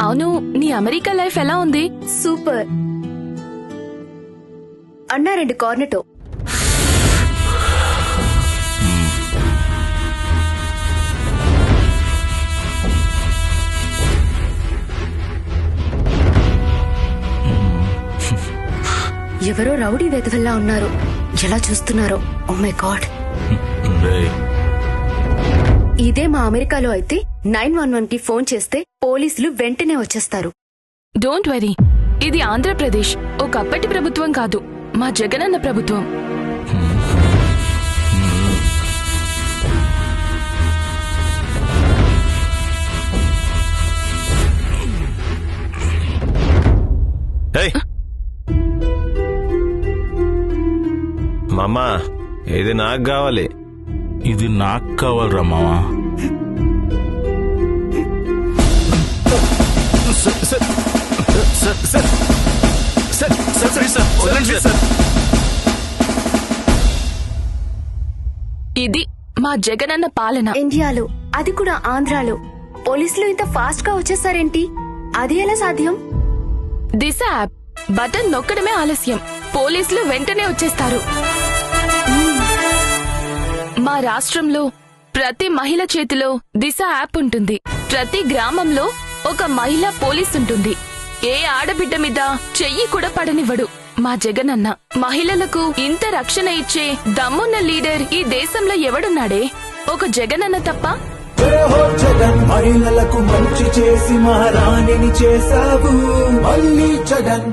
అవును నీ America life ఎలా ఉంది? సూపర్. అన్నా రెండు కార్నెటో. ఎవరో రౌడీ వెధవల్లా ఉన్నారు. ఎలా చూస్తున్నారో? ఓ మై గాడ్ ఇదే మా అమెరికాలో అయితే నైన్ వన్ వన్కి ఫోన్ చేస్తే పోలీసులు వెంటనే వచ్చేస్తారు. డోంట్ వరీ ఇది ఆంధ్రప్రదేశ్. ఒకప్పటి ప్రభుత్వం కాదు. మా జగనన్న ప్రభుత్వం. మామా ఇది నాకు కావాలి? ఇది నాకు కావాలరా ఇది మా జగనన్న పాలన. ఇండియాలో అది కూడా ఆంధ్రాలో. పోలీసులు ఇంత ఫాస్ట్గా వచ్చేసారేంటి? అది ఎలా సాధ్యం? దిశ యాప్. బటన్ నొక్కడమే ఆలస్యం. పోలీసులు వెంటనే వచ్చేస్తారు. మా రాష్ట్రంలో ప్రతి మహిళ చేతిలో దిశ యాప్ ఉంటుంది. ప్రతి గ్రామంలో ఒక మహిళ పోలీస్ ఉంటుంది. ఏ ఆడబిడ్డ మీద చెయ్యి కూడా పడనివ్వడు. మా జగనన్న మహిళలకు ఇంత రక్షణ ఇచ్చే దమ్మున్న లీడర్ ఈ దేశంలో ఎవడున్నాడే? ఒక జగనన్న తప్ప? జగన్ మహిళలకు మంచి చేసి మహారాణిని చేశావు. మళ్ళీ జగన్.